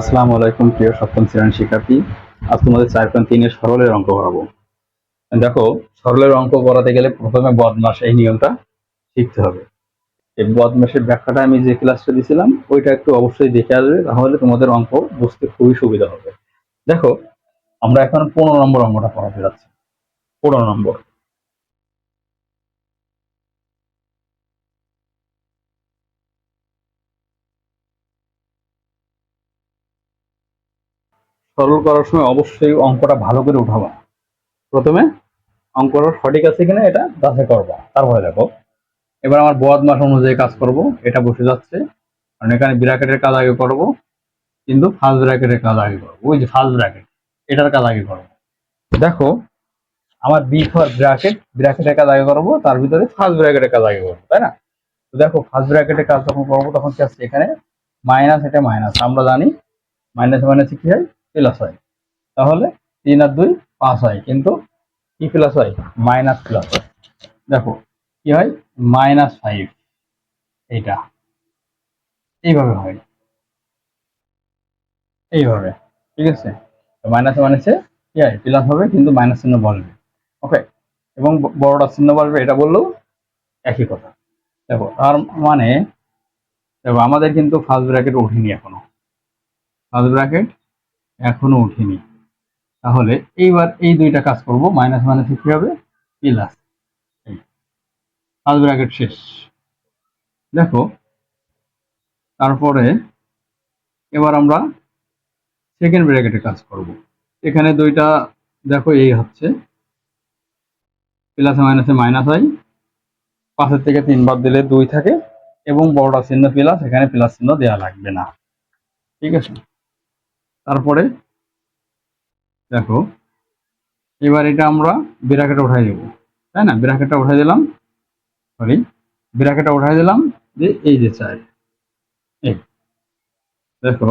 আসসালামু আলাইকুম, প্রিয় সপ্তম শ্রেণির শিক্ষার্থী। আজ তোমাদের চার পয়েন্ট তিনের সরলের অঙ্ক করাবো দেখো, সরলের অঙ্ক করাতে গেলে প্রথমে বদমাস, এই নিয়মটা শিখতে হবে। এই বদমাসের ব্যাখ্যাটা আমি যে ক্লাসটা দিয়েছিলাম ওইটা একটু অবশ্যই দেখে আসবে, তাহলে তোমাদের অঙ্ক বুঝতে খুবই সুবিধা হবে। দেখো, আমরা এখন পনেরো নম্বর অঙ্কটা করাতে যাচ্ছি। পনেরো নম্বর। সরল করার সময় অবশ্যই অঙ্কটা ভালো করে উঠাবা। প্রথমে অঙ্কটা সঠিক আছে কিনা এটা যাচাই করবা। তারপরে দেখো, এবার আমার বদ মাস অনুযায়ী কাজ করব, এটা বসে যাচ্ছে। কারণ এখানে ব্র্যাকেটের কাজ আগে করব, কিন্তু ফার্স্ট ব্র্যাকেটের কাজ আগে করব। ওই যে ফার্স্ট ব্র্যাকেট এটার কাজ আগে করব। দেখো, আমার বি ফর ব্র্যাকেট ব্র্যাকেটের কাজ আগে করব, তার ভিতরে ফার্স্ট ব্র্যাকেটের কাজ আগে করব, তাই না? তো দেখো ফার্স্ট ব্র্যাকেটের কাজ যখন করব, তখন কি আসছে এখানে? মাইনাস এটা মাইনাস আমরা জানি। মাইনাস মাইনাসে কি হয়? প্লাস হয়। তাহলে তিন আর দুই পাঁচ হয়, কিন্তু কি প্লাস হয়? মাইনাস প্লাস হয়। দেখো, কি হয়? মাইনাস ফাইভ এইটা। এইভাবে হয়। এইভাবে, ঠিক আছে? মাইনাস মাইনাসে কি হয়? প্লাস হবে, কিন্তু মাইনাস চিহ্ন বলবে। ওকে এবং বড়টা চিহ্ন বলবে, এটা বললেও একই কথা। দেখো, তার মানে দেখো, আমাদের কিন্তু ফার্স্ট ব্র্যাকেট ওঠেনি এখনও। ফার্স্ট ব্র্যাকেট এখনও উঠিনি। তাহলে এইবার এই দুইটা কাজ করব মাইনাস মাইনাসে কি হবে প্লাস ব্র্যাকেট শেষ। দেখো, তারপরে এবার আমরা সেকেন্ড ব্র্যাকেটে কাজ করব। এখানে দুইটা, দেখো এই হচ্ছে। প্লাসে মাইনাসে মাইনাস হয়। পাঁচের থেকে তিন বাদ দিলে দুই থাকে এবং বড়টা চিহ্ন প্লাস এখানে প্লাস চিহ্ন দেওয়া লাগবে না। ঠিক আছে? তারপরে দেখো, এবার এটা আমরা ব্র্যাকেটে উঠাই দেবো, তাই না? ব্র্যাকেটটা উঠাই দিলাম সরি ব্র্যাকেটটা উঠাই দিলাম যে এই যে চাই দেখো,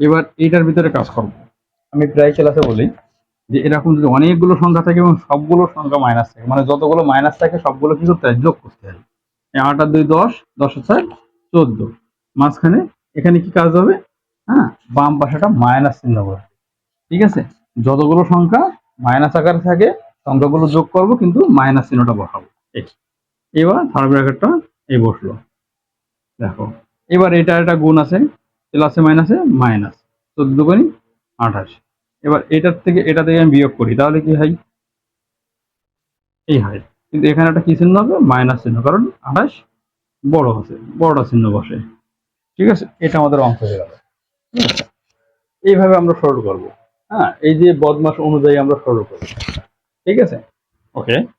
এবার এইটার ভিতরে কাজ করব। আমি প্রায় ক্লাসে বলি যে এরকম যদি অনেকগুলো সংখ্যা থাকে এবং সবগুলো সংখ্যা মাইনাস থাকে মানে যতগুলো মাইনাস থাকে সবগুলো কি করতে হয়? যোগ করতে হয়। আট আর দুই দশ দশ চার চোদ্দ। মাঝখানে এখানে কি কাজ হবে? হ্যাঁ? বাম পাশেটা মাইনাস চিহ্ন করবে ঠিক আছে? যতগুলো সংখ্যা মাইনাস আকারে থাকে, সংখ্যাগুলো যোগ করব, কিন্তু মাইনাস চিহ্নটা বসাবো। এবার থার্ড ব্র্যাকেটটা এই বসল। দেখো, এবার এটা একটা গুণ আছে প্লাসে মাইনাসে মাইনাস চোদ্দ গুণি আঠাশ। এবার এটার থেকে, এটা থেকে আমি বিয়োগ করি, তাহলে কি হয়? এই হয়। কিন্তু এখানে একটা কি চিহ্ন হবে? মাইনাস চিহ্ন, কারণ আঠাশ বড় আছে, বড়টা চিহ্ন বসে। ঠিক আছে? এটা আমাদের অঙ্ক হয়ে গেল? এইভাবে আমরা সরল করব। হ্যাঁ এই যে বদমাস অনুযায়ী আমরা সরল করব। ঠিক আছে? ওকে